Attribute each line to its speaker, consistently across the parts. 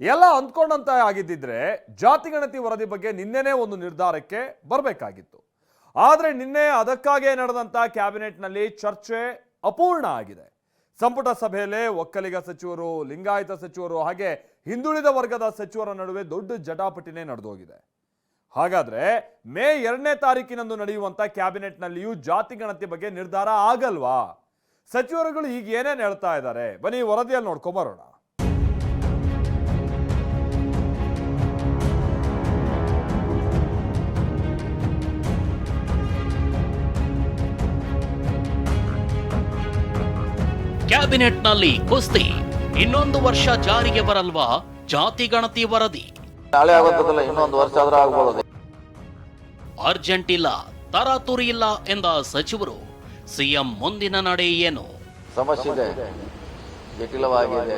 Speaker 1: ಎಲ್ಲ ಅಂದ್ಕೊಂಡಂತ ಆಗಿದ್ದಿದ್ರೆ ಜಾತಿ ಗಣತಿ ವರದಿ ಬಗ್ಗೆ ನಿನ್ನೆನೇ ಒಂದು ನಿರ್ಧಾರಕ್ಕೆ ಬರಬೇಕಾಗಿತ್ತು. ಆದರೆ ನಿನ್ನೆ ಅದಕ್ಕಾಗೇ ನಡೆದಂತ ಕ್ಯಾಬಿನೆಟ್ನಲ್ಲಿ ಚರ್ಚೆ ಅಪೂರ್ಣ ಆಗಿದೆ. ಸಂಪುಟ ಸಭೆಯಲ್ಲೇ ಒಕ್ಕಲಿಗ ಸಚಿವರು, ಲಿಂಗಾಯತ ಸಚಿವರು ಹಾಗೆ ಹಿಂದುಳಿದ ವರ್ಗದ ಸಚಿವರ ನಡುವೆ ದೊಡ್ಡ ಜಟಾಪಟಿನೇ ನಡೆದೋಗಿದೆ. ಹಾಗಾದ್ರೆ ಮೇ ಎರಡನೇ ತಾರೀಕಿನಂದು ನಡೆಯುವಂತ ಕ್ಯಾಬಿನೆಟ್ನಲ್ಲಿಯೂ ಜಾತಿ ಗಣತಿ ಬಗ್ಗೆ ನಿರ್ಧಾರ ಆಗಲ್ವಾ? ಸಚಿವರುಗಳು ಈಗ ಏನೇನು ಹೇಳ್ತಾ ಇದ್ದಾರೆ? ಬನ್ನಿ ವರದಿಯಲ್ಲಿ ನೋಡ್ಕೊಂಬರೋಣ
Speaker 2: ಕ್ಯಾಬಿನೆಟ್ನಲ್ಲಿ ಕುಸ್ತಿ. ಇನ್ನೊಂದು ವರ್ಷ ಜಾರಿಗೆ ಬರಲ್ವಾ ಜಾತಿ ಗಣತಿ ವರದಿ?
Speaker 3: ನಾಳೆ ಇನ್ನೊಂದು ವರ್ಷ ಆದ್ರೂ ಆಗ್ಬೋದು.
Speaker 2: ಅರ್ಜೆಂಟ್ ಇಲ್ಲ ತರಾತುರಿ ಇಲ್ಲ ಎಂದ ಸಚಿವರು. ಸಿಎಂ ಮುಂದಿನ ನಡೆ ಏನು?
Speaker 3: ಸಮಸ್ಯೆ ಇದೆ. ಜಟಿಲವಾಗಿದೆ.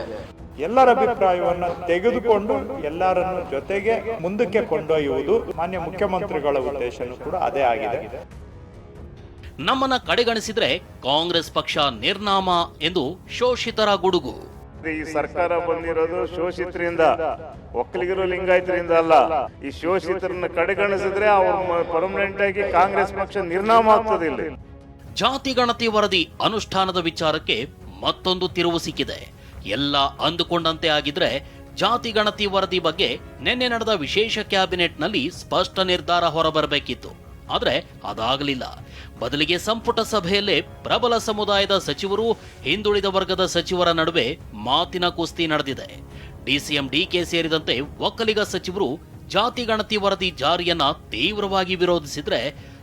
Speaker 4: ಎಲ್ಲರ ಅಭಿಪ್ರಾಯವನ್ನು ತೆಗೆದುಕೊಂಡು ಎಲ್ಲರನ್ನು ಜೊತೆಗೆ ಮುಂದಕ್ಕೆ ಕೊಂಡೊಯ್ಯುವುದು ಮಾನ್ಯ ಮುಖ್ಯಮಂತ್ರಿಗಳ ಉದ್ದೇಶನೂ ಕೂಡ ಅದೇ ಆಗಿದೆ.
Speaker 2: ನಮ್ಮನ್ನ ಕಡೆಗಣಿಸಿದ್ರೆ ಕಾಂಗ್ರೆಸ್ ಪಕ್ಷ ನಿರ್ನಾಮ ಎಂದು ಶೋಷಿತರ ಗುಡುಗು
Speaker 5: ಈ ಸರ್ಕಾರ ಬಂದಿರೋದು ಶೋಷಿತರಿಂದ ಒಕ್ಕಲಿಗರು ಲಿಂಗಾಯತರಿಂದ ಅಲ್ಲ. ಈ ಶೋಷಿತರನ್ನ ಕಡೆಗಣಿಸಿದ್ರೆ ಅವರು ಪರ್ಮನೆಂಟ್ ಆಗಿ ಕಾಂಗ್ರೆಸ್ ಪಕ್ಷ ನಿರ್ನಾಮ ಆಗ್ತದೆ ಇಲ್ಲಿ.
Speaker 2: ಜಾತಿ ಗಣತಿ ವರದಿ ಅನುಷ್ಠಾನದ ವಿಚಾರಕ್ಕೆ ಮತ್ತೊಂದು ತಿರುವು ಸಿಕ್ಕಿದೆ. ಎಲ್ಲ ಅಂದುಕೊಂಡಂತೆ ಆಗಿದ್ರೆ ಜಾತಿ ಗಣತಿ ವರದಿ ಬಗ್ಗೆ ನಿನ್ನೆ ನಡೆದ ವಿಶೇಷ ಕ್ಯಾಬಿನೆಟ್ನಲ್ಲಿ ಸ್ಪಷ್ಟ ನಿರ್ಧಾರ ಹೊರಬರಬೇಕಿತ್ತು. ಆದ್ರೆ ಅದಾಗಲಿಲ್ಲ. ಬದಲಿಗೆ ಸಂಪುಟ ಸಭೆಯಲ್ಲೇ ಪ್ರಬಲ ಸಮುದಾಯದ ಸಚಿವರು, ಹಿಂದುಳಿದ ವರ್ಗದ ಸಚಿವರ ನಡುವೆ ಮಾತಿನ ಕುಸ್ತಿ ನಡೆದಿದೆ. ಡಿಸಿಎಂ ಡಿಕೆ ಸೇರಿದಂತೆ ಒಕ್ಕಲಿಗ ಸಚಿವರು, ಜಾತಿ ಗಣತಿ ವರದಿ ಜಾರಿಯನ್ನ ತೀವ್ರವಾಗಿ ವಿರೋಧಿಸಿದ್ರೆ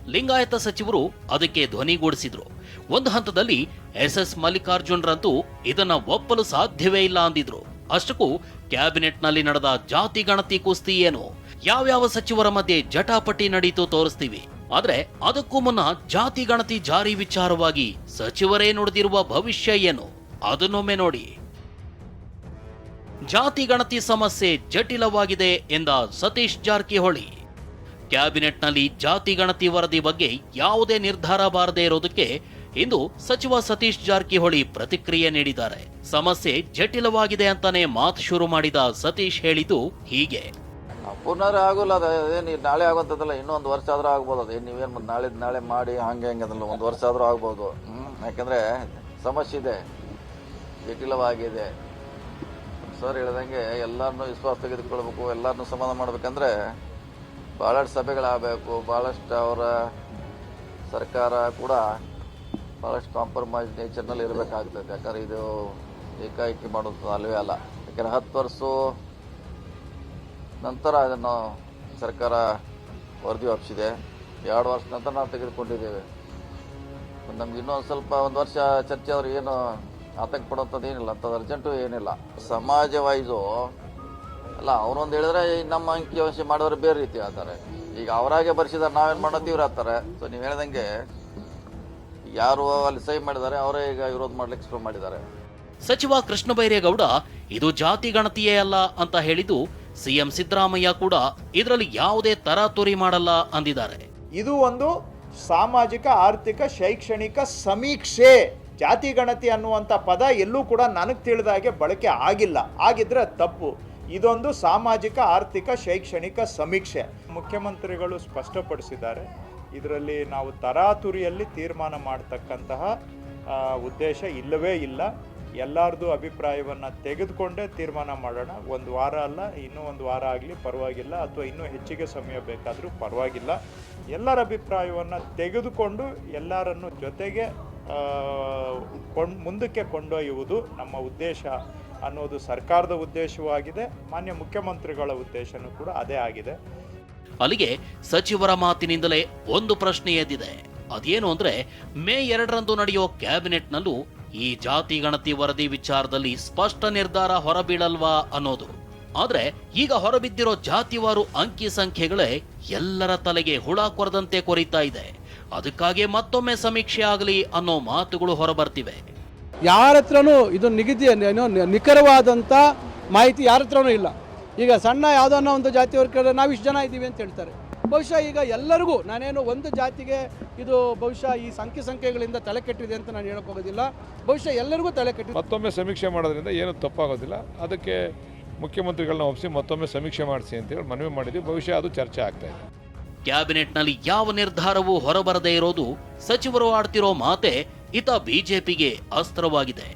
Speaker 2: ಲಿಂಗಾಯತ ಸಚಿವರು ಅದಕ್ಕೆ ಧ್ವನಿಗೂಡಿಸಿದ್ರು ಒಂದು ಹಂತದಲ್ಲಿ ಎಸ್ ಎಸ್ ಮಲ್ಲಿಕಾರ್ಜುನ್ರಂತೂ ಇದನ್ನ ಒಪ್ಪಲು ಸಾಧ್ಯವೇ ಇಲ್ಲ ಅಂದಿದ್ರು. ಅಷ್ಟಕ್ಕೂ ಕ್ಯಾಬಿನೆಟ್ನಲ್ಲಿ ನಡೆದ ಜಾತಿ ಗಣತಿ ಕುಸ್ತಿ ಏನು? ಯಾವ್ಯಾವ ಸಚಿವರ ಮಧ್ಯೆ ಜಟಾಪಟಿ ನಡೀತು ತೋರಿಸ್ತೀವಿ. ಆದ್ರೆ ಅದಕ್ಕೂ ಮುನ್ನ ಜಾತಿ ಗಣತಿ ಜಾರಿ ವಿಚಾರವಾಗಿ ಸಚಿವರೇ ನುಡಿದಿರುವ ಭವಿಷ್ಯ ಏನು? ಅದನ್ನೊಮ್ಮೆ ನೋಡಿ. ಜಾತಿ ಗಣತಿ ಸಮಸ್ಯೆ ಜಟಿಲವಾಗಿದೆ ಎಂದ ಸತೀಶ್ ಜಾರಕಿಹೊಳಿ. ಕ್ಯಾಬಿನೆಟ್ನಲ್ಲಿ ಜಾತಿ ಗಣತಿ ವರದಿ ಬಗ್ಗೆ ಯಾವುದೇ ನಿರ್ಧಾರ ಬಾರದೇ ಇರೋದಕ್ಕೆ ಇಂದು ಸಚಿವ ಸತೀಶ್ ಜಾರಕಿಹೊಳಿ ಪ್ರತಿಕ್ರಿಯೆ ನೀಡಿದ್ದಾರೆ. ಸಮಸ್ಯೆ ಜಟಿಲವಾಗಿದೆ ಅಂತಾನೆ ಮಾತು ಶುರು ಮಾಡಿದ ಸತೀಶ್ ಹೇಳಿದ್ದು ಹೀಗೆ.
Speaker 3: ಪುನರ್ ಆಗೋಲ್ಲ, ಅದು ಏನು ನಾಳೆ ಆಗುತ್ತದಲ್ಲ ಇನ್ನೊಂದು ವರ್ಷ ಆದ್ರೂ ಆಗ್ಬೋದು ಅದು. ನೀವೇನು ಮತ್ತು ನಾಳೆ ನಾಳೆ ಮಾಡಿ, ಹಂಗೆ ಹಂಗೆ ಅದಲ್ಲ, ಒಂದು ವರ್ಷ ಆದ್ರೂ ಆಗ್ಬೋದು. ಯಾಕಂದ್ರೆ ಸಮಸ್ಯೆ ಇದೆ, ಜಟಿಲವಾಗಿದೆ. ಸರ್ ಹೇಳ್ದಂಗೆ ಎಲ್ಲರನ್ನೂ ವಿಶ್ವಾಸ ತೆಗೆದುಕೊಳ್ಬೇಕು ಎಲ್ಲರನ್ನೂ ಸಮಾಧಾನ ಮಾಡ್ಬೇಕಂದ್ರೆ ಭಾಳಷ್ಟು ಸಭೆಗಳಾಗಬೇಕು ಭಾಳಷ್ಟು ಅವರ ಸರ್ಕಾರ ಕೂಡ ಭಾಳಷ್ಟು ಕಾಂಪ್ರಮೈಸ್ ನೇಚರ್ನಲ್ಲಿ ಇರಬೇಕಾಗ್ತದೆ ಯಾಕಂದ್ರೆ ಇದು ಏಕಾಏಕಿ ಮಾಡೋದು ಅಲ್ಲವೇ ಅಲ್ಲ. ಯಾಕಂದ್ರೆ ಹತ್ತು ವರ್ಷ ನಂತರ ಅದನ್ನು ಸರ್ಕಾರ ವರದಿ ಒಪ್ಪಿಸಿದೆ. ಎರಡು ವರ್ಷ ನಂತರ ನಾವು ತೆಗೆದುಕೊಂಡಿದ್ದೇವೆ. ನಮ್ಗೆ ಇನ್ನೊಂದು ಸ್ವಲ್ಪ ಒಂದು ವರ್ಷ ಚರ್ಚೆ ಆದ್ರೆ ಏನು ಆತಂಕ ಪಡುವಂಥದ್ದು ಏನಿಲ್ಲ, ಅಂಥದ್ದು ಅರ್ಜೆಂಟು ಏನಿಲ್ಲ. ಸಮಾಜ ವೈಸು ಅಲ್ಲ, ಅವರೊಂದು ಹೇಳಿದ್ರೆ ನಮ್ಮ ಅಂಕಿಅಂಶ ಮಾಡೋರು ಬೇರೆ ರೀತಿ ಆತಾರೆ ಈಗ ಅವರಾಗೆ ಬರ್ಸಿದಾರೆ ನಾವೇನು ಮಾಡೋದು ಇವ್ರು ಆಗ್ತಾರೆ. ಸೊ ನೀವು ಹೇಳ್ದಂಗೆ ಯಾರು ಅಲ್ಲಿ ಸಹಿ ಮಾಡಿದ್ದಾರೆ, ಅವರೇ ಈಗ ವಿರೋಧ ಮಾಡ್ಲಿಕ್ಕೆ ಶುರು ಮಾಡಿದ್ದಾರೆ.
Speaker 2: ಸಚಿವ ಕೃಷ್ಣ ಬೈರೇಗೌಡ ಇದು ಜಾತಿ ಗಣತಿಯೇ ಅಲ್ಲ ಅಂತ ಹೇಳಿದ್ದು ಸಿಎಂ ಸಿದ್ದರಾಮಯ್ಯ ಕೂಡ ಇದರಲ್ಲಿ ಯಾವುದೇ ತರಾತುರಿ ಮಾಡಲ್ಲ ಅಂದಿದ್ದಾರೆ.
Speaker 4: ಇದು ಒಂದು ಸಾಮಾಜಿಕ, ಆರ್ಥಿಕ, ಶೈಕ್ಷಣಿಕ ಸಮೀಕ್ಷೆ, ಜಾತಿ ಗಣತಿ ಅನ್ನುವಂಥ ಪದ ಎಲ್ಲೂ ಕೂಡ ನನಗೆ ತಿಳಿದ ಹಾಗೆ ಬಳಕೆ ಆಗಿಲ್ಲ. ಆಗಿದ್ರೆ ತಪ್ಪು. ಇದೊಂದು ಸಾಮಾಜಿಕ, ಆರ್ಥಿಕ, ಶೈಕ್ಷಣಿಕ ಸಮೀಕ್ಷೆ. ಮುಖ್ಯಮಂತ್ರಿಗಳು ಸ್ಪಷ್ಟಪಡಿಸಿದ್ದಾರೆ, ಇದರಲ್ಲಿ ನಾವು ತರಾತುರಿಯಲ್ಲಿ ತೀರ್ಮಾನ ಮಾಡ್ತಕ್ಕಂತಹ ಉದ್ದೇಶ ಇಲ್ಲವೇ ಇಲ್ಲ. ಎಲ್ಲರದು ಅಭಿಪ್ರಾಯವನ್ನು ತೆಗೆದುಕೊಂಡೇ ತೀರ್ಮಾನ ಮಾಡೋಣ. ಒಂದು ವಾರ ಅಲ್ಲ, ಇನ್ನೂ ಒಂದು ವಾರ ಆಗಲಿ, ಪರವಾಗಿಲ್ಲ, ಅಥವಾ ಇನ್ನೂ ಹೆಚ್ಚಿಗೆ ಸಮಯ ಬೇಕಾದರೂ ಪರವಾಗಿಲ್ಲ. ಎಲ್ಲರ ಅಭಿಪ್ರಾಯವನ್ನು ತೆಗೆದುಕೊಂಡು ಎಲ್ಲರನ್ನು ಜೊತೆಗೆ ಕೊಂಡ್, ಮುಂದಕ್ಕೆ ಕೊಂಡೊಯ್ಯುವುದು ನಮ್ಮ ಉದ್ದೇಶ ಅನ್ನೋದು ಸರ್ಕಾರದ ಉದ್ದೇಶವಾಗಿದೆ. ಮಾನ್ಯ ಮುಖ್ಯಮಂತ್ರಿಗಳ ಉದ್ದೇಶನೂ ಕೂಡ ಅದೇ ಆಗಿದೆ.
Speaker 2: ಅಲ್ಲಿಗೆ ಸಚಿವರ ಮಾತಿನಿಂದಲೇ ಒಂದು ಪ್ರಶ್ನೆ ಎದ್ದಿದೆ ಅದೇನು ಅಂದ್ರೆ, ಮೇ ಎರಡರಂದು ನಡೆಯುವ ಕ್ಯಾಬಿನೆಟ್ನಲ್ಲೂ ಈ ಜಾತಿ ಗಣತಿ ವರದಿ ವಿಚಾರದಲ್ಲಿ ಸ್ಪಷ್ಟ ನಿರ್ಧಾರ ಹೊರಬೀಳಲ್ವಾ ಅನ್ನೋದು. ಆದ್ರೆ ಈಗ ಹೊರಬಿದ್ದಿರೋ ಜಾತಿವಾರು ಅಂಕಿ ಸಂಖ್ಯೆಗಳೇ ಎಲ್ಲರ ತಲೆಗೆ ಹುಳ ಕೊರದಂತೆ ಕೊರಿತಾ ಇದೆ. ಅದಕ್ಕಾಗಿ ಮತ್ತೊಮ್ಮೆ ಸಮೀಕ್ಷೆ ಆಗಲಿ ಅನ್ನೋ ಮಾತುಗಳು ಹೊರಬರ್ತಿವೆ.
Speaker 6: ಯಾರ ಹತ್ರನೂ ಇದು ನಿಗದಿ ನಿಖರವಾದಂತ ನಿಖರವಾದಂಥ ಮಾಹಿತಿ ಯಾರ ಹತ್ರನೂ ಇಲ್ಲ. ಈಗ ಸಣ್ಣ ಯಾವುದನ್ನ ಒಂದು ಜಾತಿ ಕೇಳಿದ್ರೆ ನಾವು ಇಷ್ಟು ಜನ ಇದ್ದೀವಿ ಅಂತ ಹೇಳ್ತಾರೆ. ಬಹುಶಃ ಈಗ ಎಲ್ಲರಿಗೂ ನಾನೇನು ಒಂದು ಜಾತಿಗೆ ಇದು ಬಹುಶಃ ಈ ಸಂಖ್ಯೆ ಸಂಖ್ಯೆಗಳಿಂದ ತಲೆ ಕೆಟ್ಟಿದೆ ಅಂತ ನಾನು ಹೇಳಕ್ ಹೋಗೋದಿಲ್ಲ. ಬಹುಶಃ ಎಲ್ಲರಿಗೂ ತಲೆ ಕೆಟ್ಟಿದೆ.
Speaker 7: ಮತ್ತೊಮ್ಮೆ ಸಮೀಕ್ಷೆ ಮಾಡೋದ್ರಿಂದ ಏನು ತಪ್ಪಾಗೋದಿಲ್ಲ. ಅದಕ್ಕೆ ಮುಖ್ಯಮಂತ್ರಿಗಳನ್ನ ಒಪ್ಪಿಸಿ ಮತ್ತೊಮ್ಮೆ ಸಮೀಕ್ಷೆ ಮಾಡಿಸಿ ಅಂತೇಳಿ ಮನವಿ ಮಾಡಿದ್ವಿ. ಬಹುಶಃ ಅದು ಚರ್ಚೆ ಆಗ್ತಾ ಇದೆ.
Speaker 2: ಕ್ಯಾಬಿನೆಟ್ನಲ್ಲಿ ಯಾವ ನಿರ್ಧಾರವೂ ಹೊರಬರದೇ ಇರೋದು ಸಚಿವರು ಆಡ್ತಿರೋ ಮಾತೆ ಇತ ಬಿಜೆಪಿಗೆ ಅಸ್ತ್ರವಾಗಿದೆ.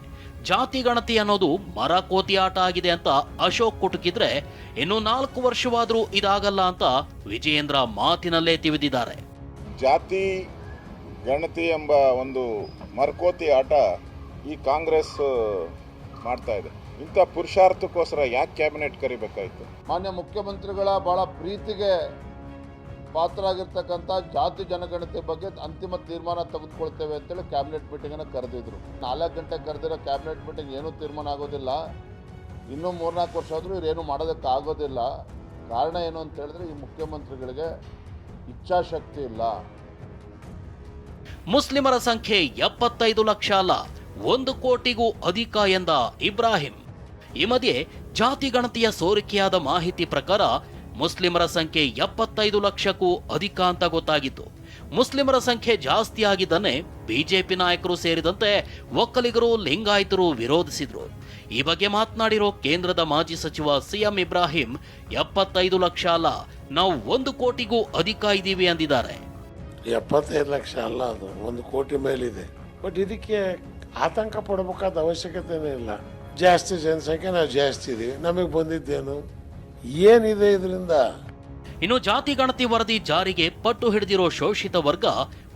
Speaker 2: ಜಾತಿ ಗಣತಿ ಅನ್ನೋದು ಮರ ಕೋತಿ ಆಟ ಆಗಿದೆ ಅಂತ ಅಶೋಕ್ ಕುಟುಕಿದ್ರೆ ಇನ್ನು ನಾಲ್ಕು ವರ್ಷವಾದರೂ ಇದಾಗಲ್ಲ ಅಂತ ವಿಜಯೇಂದ್ರ ಮಾತಿನಲ್ಲೇ ತಿವಿದಿದ್ದಾರೆ
Speaker 8: ಜಾತಿ ಗಣತಿ ಎಂಬ ಒಂದು ಮರಕೋತಿ ಆಟ ಈ ಕಾಂಗ್ರೆಸ್ ಮಾಡ್ತಾ ಇದೆ. ಇಂಥ ಪುರುಷಾರ್ಥಕ್ಕೋಸ್ಕರ ಯಾಕೆ ಕ್ಯಾಬಿನೆಟ್ ಕರಿಬೇಕಾಯಿತು?
Speaker 9: ಮಾನ್ಯ ಮುಖ್ಯಮಂತ್ರಿಗಳ ಬಹಳ ಪ್ರೀತಿಗೆ ಪಾತ್ರ ಆಗಿರ್ತಕ್ಕಂಥ ಜಾತಿ ಜನಗಣತಿ ಬಗ್ಗೆ ಅಂತಿಮ ತೀರ್ಮಾನ ತೆಗೆದುಕೊಳ್ತೇವೆ ಅಂತೇಳಿ ಕ್ಯಾಬಿನೆಟ್ ಮೀಟಿಂಗನ್ನು ಕರೆದಿದ್ರು. ನಾಲ್ಕು ಗಂಟೆ ಕರೆದಿರೋ ಕ್ಯಾಬಿನೆಟ್ ಮೀಟಿಂಗ್ ಏನೂ ತೀರ್ಮಾನ ಆಗೋದಿಲ್ಲ. ಇನ್ನೂ ಮೂರ್ನಾಲ್ಕು ವರ್ಷ ಆದರೂ ಇವ್ರೇನು ಮಾಡೋದಕ್ಕೆ ಆಗೋದಿಲ್ಲ. ಕಾರಣ ಏನು ಅಂತ ಹೇಳಿದ್ರೆ ಈ ಮುಖ್ಯಮಂತ್ರಿಗಳಿಗೆ ಇಚ್ಛಾಶಕ್ತಿ ಇಲ್ಲ.
Speaker 2: ಮುಸ್ಲಿಮರ ಸಂಖ್ಯೆ ಎಪ್ಪತ್ತೈದು ಲಕ್ಷ ಅಲ್ಲ, ಒಂದು ಕೋಟಿಗೂ ಅಧಿಕ ಎಂದ ಇಬ್ರಾಹಿಂ. ಈ ಮಧ್ಯೆ ಜಾತಿ ಗಣತಿಯ ಸೋರಿಕೆಯಾದ ಮಾಹಿತಿ ಪ್ರಕಾರ ಮುಸ್ಲಿಮರ ಸಂಖ್ಯೆ ಎಪ್ಪತ್ತೈದು ಲಕ್ಷಕ್ಕೂ ಅಧಿಕ ಅಂತ ಗೊತ್ತಾಗಿತ್ತು. ಮುಸ್ಲಿಮರ ಸಂಖ್ಯೆ ಜಾಸ್ತಿ ಆಗಿದ್ದನ್ನೇ ಬಿಜೆಪಿ ನಾಯಕರು ಸೇರಿದಂತೆ ಒಕ್ಕಲಿಗರು, ಲಿಂಗಾಯತರು ವಿರೋಧಿಸಿದ್ರು. ಈ ಬಗ್ಗೆ ಮಾತನಾಡಿರೋ ಕೇಂದ್ರದ ಮಾಜಿ ಸಚಿವ ಸಿಎಂ ಇಬ್ರಾಹಿಂ, ಎಪ್ಪತ್ತೈದು ಲಕ್ಷ ಅಲ್ಲ, ನಾವು ಒಂದು ಕೋಟಿಗೂ ಅಧಿಕ ಇದ್ದೀವಿ ಅಂದಿದ್ದಾರೆ.
Speaker 10: ಎಪ್ಪತ್ತೈದು ಲಕ್ಷ ಅಲ್ಲ ಅದು, ಒಂದು ಕೋಟಿ ಮೇಲಿದೆ. ಬಟ್ ಇದಕ್ಕೆ ಆತಂಕ ಪಡಬೇಕಾದ ಅವಶ್ಯಕತೆನೇ ಇಲ್ಲ. ಜಾಸ್ತಿ ಜನಸಂಖ್ಯೆ, ನಾವು ಜಾಸ್ತಿ ಇದೀವಿ. ನಮಗೆ ಬಂದಿದ್ದೇನು? ಏನಿದೆ ಇದರಿಂದ?
Speaker 2: ಇನ್ನು ಜಾತಿ ಗಣತಿ ವರದಿ ಜಾರಿಗೆ ಪಟ್ಟು ಹಿಡಿದಿರೋ ಶೋಷಿತ ವರ್ಗ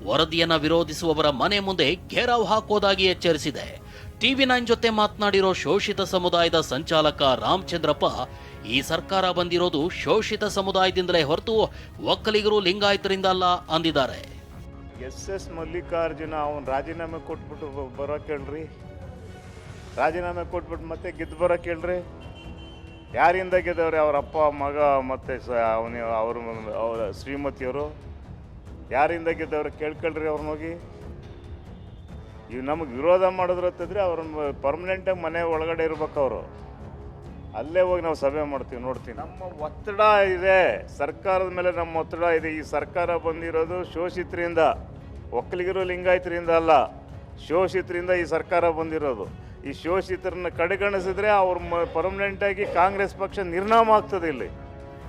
Speaker 2: ವರದಿಯನ್ನ ವಿರೋಧಿಸುವವರ ಮನೆ ಮುಂದೆ ಘೇರಾವ್ ಹಾಕೋದಾಗಿ ಎಚ್ಚರಿಸಿದೆ. ಟಿವಿ ನೈನ್ ಜೊತೆ ಮಾತನಾಡಿರೋ ಶೋಷಿತ ಸಮುದಾಯದ ಸಂಚಾಲಕ ರಾಮಚಂದ್ರಪ್ಪ ಈ ಸರ್ಕಾರ ಬಂದಿರೋದು ಶೋಷಿತ ಸಮುದಾಯದಿಂದಲೇ ಹೊರತು ಒಕ್ಕಲಿಗರು ಲಿಂಗಾಯತರಿಂದ ಅಲ್ಲ ಅಂದಿದ್ದಾರೆ.
Speaker 5: ಎಸ್ ಎಸ್ ಮಲ್ಲಿಕಾರ್ಜುನ ಅವನು ರಾಜೀನಾಮೆ ಕೊಟ್ಬಿಟ್ಟು ಬರೋ ಕೇಳ್ರಿ. ಹೇಳ್ರಿ ರಾಜೀನಾಮೆ ಕೊಟ್ಬಿಟ್ಟು ಮತ್ತೆ ಗೆದ್ದು ಬರೋ ಹೇಳ್ರಿ ಯಾರಿಂದ ಗೆದ್ದವ್ರೆ ಅವ್ರ ಅಪ್ಪ, ಮಗ ಮತ್ತೆ ಸ ಅವನ, ಅವ್ರ ಅವರ ಶ್ರೀಮತಿಯವರು? ಯಾರಿಂದ ಗೆದ್ದವ್ರು ಕೇಳ್ಕೊಳ್ರಿ ಅವ್ರನ್ನ ಹೋಗಿ ಇವ್ ನಮಗೆ ವಿರೋಧ ಮಾಡಿದ್ರು ಅಂತಂದರೆ ಅವ್ರನ್ನ ಪರ್ಮನೆಂಟಾಗಿ ಮನೆ ಒಳಗಡೆ ಇರ್ಬೇಕು ಅವರು. ಅಲ್ಲೇ ಹೋಗಿ ನಾವು ಸಭೆ ಮಾಡ್ತೀವಿ, ನೋಡ್ತೀವಿ. ನಮ್ಮ ಒತ್ತಡ ಇದೆ. ಸರ್ಕಾರದ ಮೇಲೆ ನಮ್ಮ ಒತ್ತಡ ಇದೆ. ಈ ಸರ್ಕಾರ ಬಂದಿರೋದು ಶೋಷಿತರಿಂದ, ಒಕ್ಕಲಿಗರು ಲಿಂಗಾಯತರಿಂದ ಅಲ್ಲ, ಶೋಷಿತರಿಂದ ಈ ಸರ್ಕಾರ ಬಂದಿರೋದು. ಈ ಶೋಷಿತರನ್ನ ಕಡೆಗಣಿಸಿದ್ರೆ ಪರ್ಮನೆಂಟ್ ಆಗಿ ಕಾಂಗ್ರೆಸ್ ಪಕ್ಷ ನಿರ್ನಾಮ ಆಗ್ತದೆ ಇಲ್ಲಿ.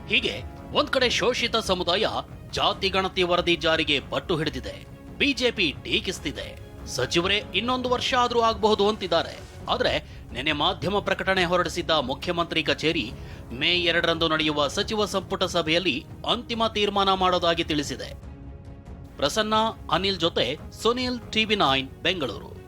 Speaker 2: ಹೀಗೆ ಒಂದ್ ಕಡೆ ಶೋಷಿತ ಸಮುದಾಯ ಜಾತಿ ಗಣತಿ ವರದಿ ಜಾರಿಗೆ ಪಟ್ಟು ಹಿಡಿದಿದೆ, ಬಿಜೆಪಿ ಟೀಕಿಸ್ತಿದೆ. ಸಚಿವರೇ ಇನ್ನೊಂದು ವರ್ಷ ಆದ್ರೂ ಆಗಬಹುದು ಅಂತಿದ್ದಾರೆ. ಆದ್ರೆ ನಿನ್ನೆ ಮಾಧ್ಯಮ ಪ್ರಕಟಣೆ ಹೊರಡಿಸಿದ್ದ ಮುಖ್ಯಮಂತ್ರಿ ಕಚೇರಿ ಮೇ ಎರಡರಂದು ನಡೆಯುವ ಸಚಿವ ಸಂಪುಟ ಸಭೆಯಲ್ಲಿ ಅಂತಿಮ ತೀರ್ಮಾನ ಮಾಡೋದಾಗಿ ತಿಳಿಸಿದೆ. ಪ್ರಸನ್ನ, ಅನಿಲ್ ಜೊತೆ ಸುನಿಲ್, ಟಿವಿ ನೈನ್, ಬೆಂಗಳೂರು.